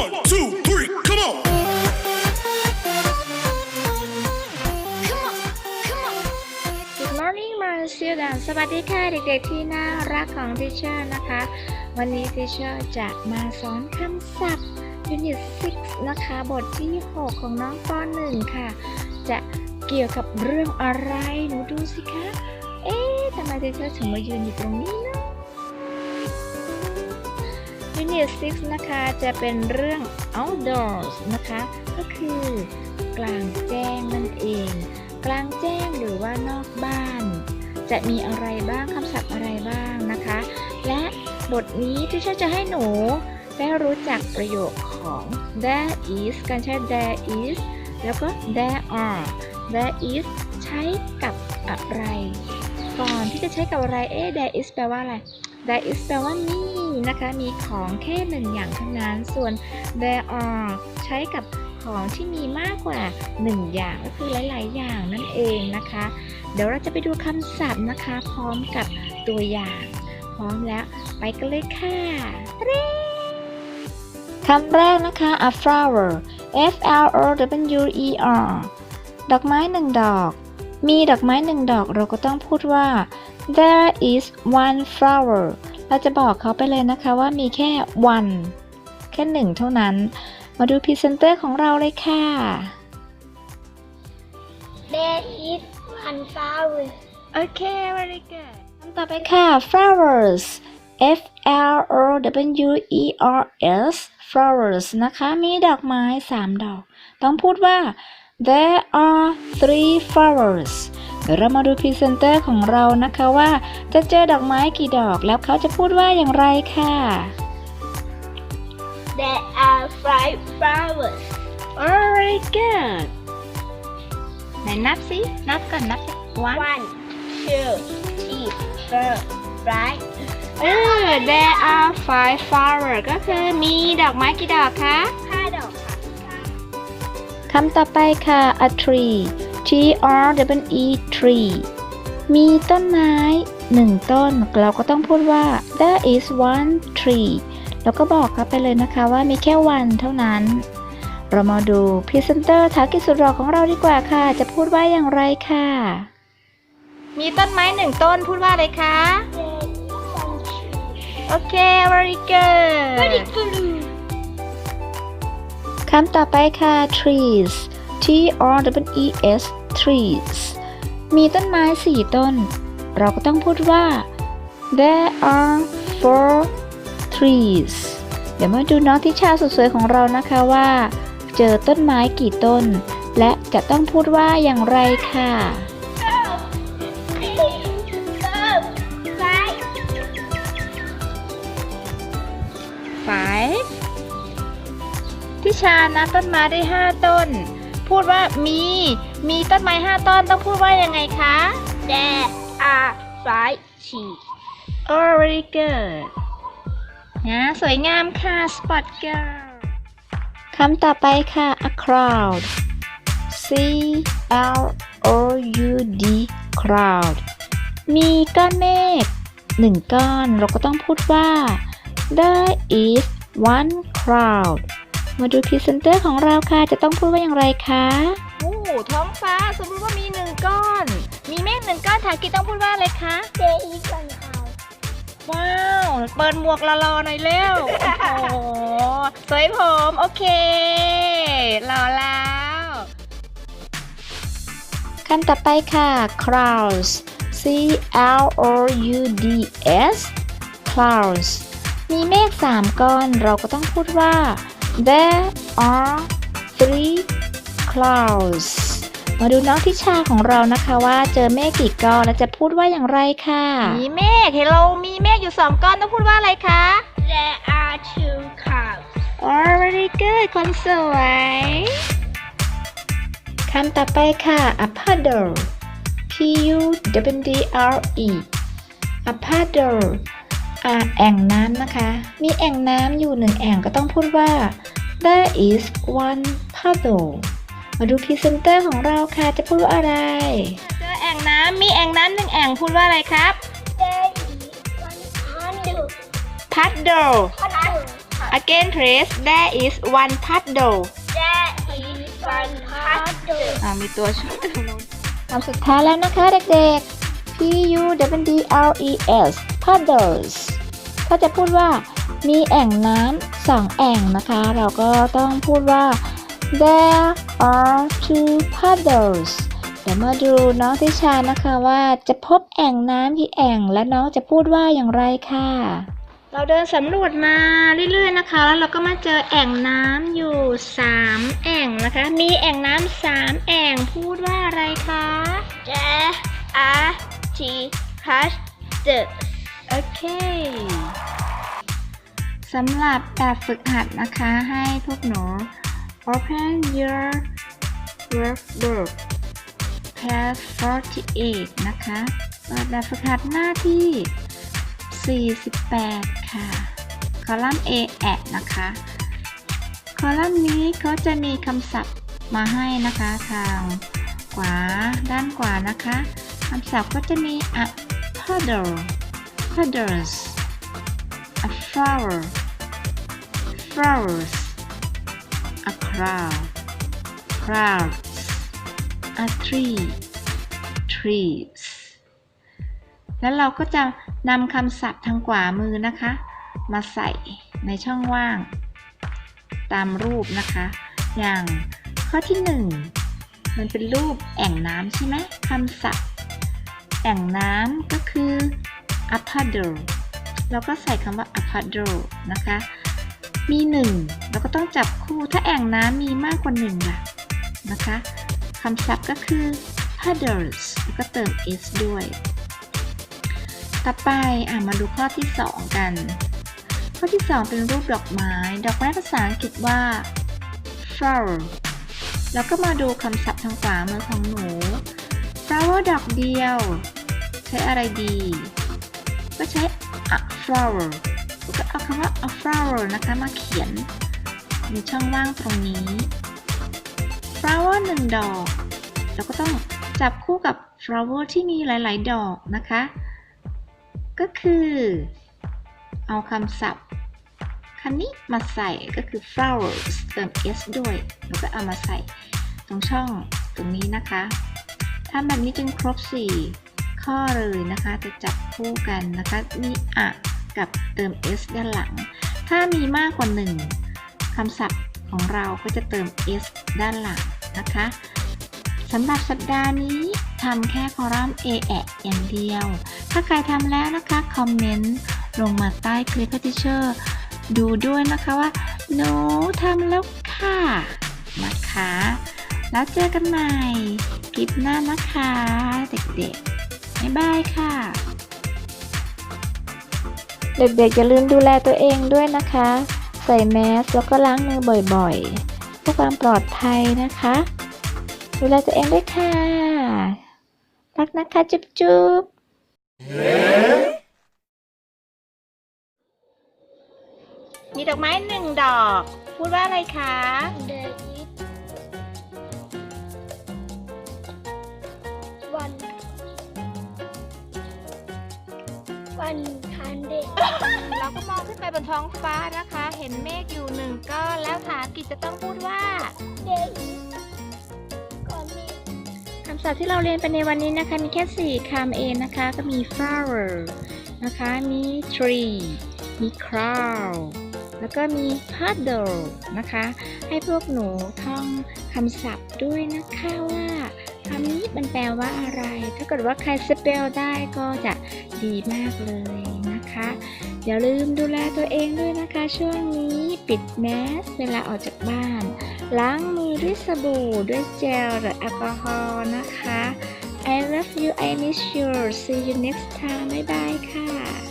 One, two, three, come on. Good morning my student สวัสดีค่ะเด็กๆที่น่ารักของทิเชอร์นะคะ วันนี้ทิเชอร์จะมาสอนคำศัพท์ Unit 6 นะคะ บทที่ 6 ของน้องป .1 ค่ะ จะเกี่ยวกับเรื่องอะไร หนูดูสิคะ เอ๊ะทำไมทิเชอร์ถึงมายืนอยู่ตรงนี้ Unit 6 นะคะ จะเป็นเรื่อง outdoors นะคะ ก็คือกลางแจ้งนั่นเอง กลางแจ้งหรือว่านอกบ้าน จะมีอะไรบ้างคำศัพท์อะไรบ้างนะคะ และบทนี้ที่ฉันจะให้หนูได้รู้จักประโยคของ there is การใช้ there is แล้วก็ there are there is ใช้กับอะไร ก่อนที่จะใช้กับอะไร เอ๊ะ there is แปลว่าอะไร there is แปลว่ามีนะคะ มีของแค่หนึ่งอย่างเท่านั้น ส่วน there are ใช้กับของที่มีมากกว่า 1 อย่างก็คือหลาย ๆ อย่างนั่นเองนะคะ เดี๋ยวเราจะไปดูคำศัพท์นะคะ พร้อมกับตัวอย่าง พร้อมแล้วไปกันเลยค่ะคำแรกนะคะ a flower f l o w e r ดอกไม้หนึ่งดอก มีดอกไม้หนึ่งดอกเราก็ต้องพูดว่า there is one flower เราจะบอกเขาไปเลยนะคะว่ามีแค่ one แค่หนึ่งเท่านั้น มาดูพรีเซนเตอร์ของเราเลยค่ะ There is one flower. โอเค very good คำต่อไปค่ะ flowers f l o w e r s flowers นะคะ มีดอกไม้ 3 ดอก ต้องพูดว่า there are three flowers เดี๋ยวเรามาดูพรีเซนเตอร์ของเรานะคะว่า จะเจอดอกไม้กี่ดอกแล้วเขาจะพูดว่าอย่างไรค่ะ There are five flowers. very good ไหนนับสิ นับก่อนนับสิ one One, two, three, four, five. เออ there are five flowers ก็คือมีดอกไม้กี่ดอกคะห้าดอกค่ะคำต่อไปค่ะ a tree T R W E tree มีต้นไม้หนึ่งต้น เราก็ต้องพูดว่า there is one tree แล้วก็บอกเขาไปเลยนะคะว่ามีแค่ one เท่านั้น เรามาดูพรีเซนเตอร์ทาร์กิสุดหล่อของเราดีกว่าค่ะ จะพูดว่าอย่างไรค่ะ มีต้นไม้หนึ่งต้นพูดว่าอะไรคะ There is one tree. โอเค very good Very good. คำต่อไปค่ะ trees T R W E S trees มีต้นไม้สี่ต้น เราก็ต้องพูดว่า there are four trees เดี๋ยวมาดูน้องทิชาสุดสวยของเรานะคะว่า เจอต้นไม้กี่ต้น และจะต้องพูดว่าอย่างไรค่ะ Five. five ทิชานะต้นไม้ได้ห้าต้น พูดว่ามี มีต้นไม้ห้าต้นต้องพูดว่ายังไงคะ There are five trees. Oh very good นะสวยงามค่ะ Spot Girl คำต่อไปค่ะ a crowd C L O U D crowd มีก้อนเมฆหนึ่งก้อน เราก็ต้องพูดว่า there is one crowd มาดูพรีเซนเตอร์ของเราค่ะ จะต้องพูดว่าอย่างไรคะโอ้ท้องฟ้า สมมติว่ามีหนึ่งก้อน มีเมฆหนึ่งก้อนถากิต้องพูดว่าอะไรคะ There is one cloud. ว้าว เปิดหมวกรอๆหน่อยเร็ว โอ้โห สวยผม โอเครอแล้วคำต่อไปค่ะ clouds C L O U D S clouds มีเมฆสามก้อน เราก็ต้องพูดว่า there are three clouds มาดูน้องทิชาของเรานะคะว่าเจอเมฆกี่ก้อนและจะพูดว่าอย่างไรค่ะ มีเมฆเฮลโลมีเมฆอยู่สองก้อนต้องพูดว่าอะไรคะ There are two clouds. Already good คนสวยคำต่อไปค่ะ a puddle P U W D R E a puddle อ่าแอ่งน้ำนะคะ มีแอ่งน้ำอยู่หนึ่งแอ่งก็ต้องพูดว่า there is one puddle มาดูพรีเซนเตอร์ของเราค่ะ จะพูดว่าอะไร เจอแอ่งน้ำมีแอ่งน้ำหนึ่งแอ่งพูดว่าอะไรครับ There is one puddle. puddle Puddle. again please there is one puddle There is one puddle. อ่ามีตัวช่วยตรงนู้นคำสุดท้ายแล้วนะคะเด็กๆ P U W D L E S puddles ถ้าจะพูดว่ามีแอ่งน้ำสองแอ่งนะคะ เราก็ต้องพูดว่า there are two puddles เดี๋ยวมาดูน้องทิชานะคะว่าจะพบแอ่งน้ำกี่แอ่งและน้องจะพูดว่าอย่างไรค่ะ เราเดินสำรวจมาเรื่อยๆนะคะ แล้วเราก็มาเจอแอ่งน้ำอยู่ 3 แอ่งนะคะ มีแอ่งน้ำสามแอ่งพูดว่าอะไรคะ There are two puddles. โอเค สำหรับแบบฝึกหัดนะคะให้พวกหนู open your workbook page 48 นะคะเปิดแบบฝึกหัดหน้าที่ 48 ค่ะ คอลัมน์ A แอะนะคะ คอลัมน์นี้เขาจะมีคำศัพท์มาให้นะคะทางขวาด้านขวานะคะคำศัพท์ก็จะมี a puddle puddles a flower flowers a crowd crowds a tree trees แล้วเราก็จะนำคำศัพท์ทางขวามือนะคะ มาใส่ในช่องว่าง ตามรูปนะคะ อย่างข้อที่ 1 มันเป็นรูปแอ่งน้ำใช่ไหมคำศัพท์ แอ่งน้ำก็คือ a puddle เราก็ใส่คำว่า a puddle นะคะ มี1เราก็ต้องจับคู่ถ้าแอ่งน้ำมีมากกว่า1ล่ะนะคะคำศัพท์ก็คือ puddles แล้วก็เติม s ด้วย ต่อไปอะมาดูข้อที่ 2 กัน ข้อที่ 2 เป็นรูปดอกไม้ ดอกไม้ภาษาอังกฤษว่า flower แล้วก็มาดูคำศัพท์ทางขวามือของหนู flower ดอกเดียว ใช้อะไรดี ก็ใช้ a flower ก็เอาคำว่า flower นะคะมาเขียน ในช่องว่างตรงนี้ flower หนึ่งดอก เราก็ต้องจับคู่กับ flower ที่มีหลาย ๆ ดอกนะคะ ก็คือ เอาคำศัพท์คำนี้มาใส่ก็คือ flowers เติม s ด้วย แล้วก็เอามาใส่ตรงช่องตรงนี้นะคะทำแบบนี้จนครบ 4 ข้อเลยนะคะ จะจับคู่กันนะคะ มีอะ กับเติม s ด้านหลัง ถ้ามีมากกว่า 1คำศัพท์ของเราก็จะเติม s ด้านหลังนะคะสำหรับสัปดาห์นี้ทำแค่คอลัมน์ a แอะอย่างเดียว ถ้าใครทำแล้วนะคะ คอมเมนต์ลงมาใต้คลิปให้ทิเชอร์ดูด้วยนะคะว่าหนูทำแล้วค่ะ นะคะ แล้วเจอกันใหม่คลิปหน้านะคะ เด็กๆ บ๊ายบายค่ะ เด็กๆอย่าลืมดูแลตัวเองด้วยนะคะ ใส่แมสแล้วก็ล้างมือบ่อยๆเพื่อความปลอดภัยนะคะ ดูแลตัวเองด้วยค่ะ รักนะคะจุ๊บๆมีดอกไม้หนึ่งดอก พูดว่าอะไรคะ There is one one candle. เราก็มองขึ้นไปบนท้องฟ้านะคะ เห็นเมฆอยู่หนึ่งก้อนแล้วถากิจจะต้องพูดว่า There is ก่อนมีคำศัพท์ที่เราเรียนไปในวันนี้นะคะ มีแค่ 4คำเองนะคะ ก็มี flower นะคะ มี tree มี cloud แล้วก็มี puddle นะคะ ให้พวกหนูท่องคำศัพท์ด้วยนะคะว่า คำนี้มันแปลว่าอะไร ถ้าเกิดว่าใครสเปลได้ก็จะดีมากเลยนะคะ อย่าลืมดูแลตัวเองด้วยนะคะ ช่วงนี้ปิดแมสเวลาออกจากบ้าน ล้างมือด้วยสบู่ด้วยเจลหรือแอลกอฮอล์นะคะ I love you I miss you see you next time บ๊ายบายค่ะ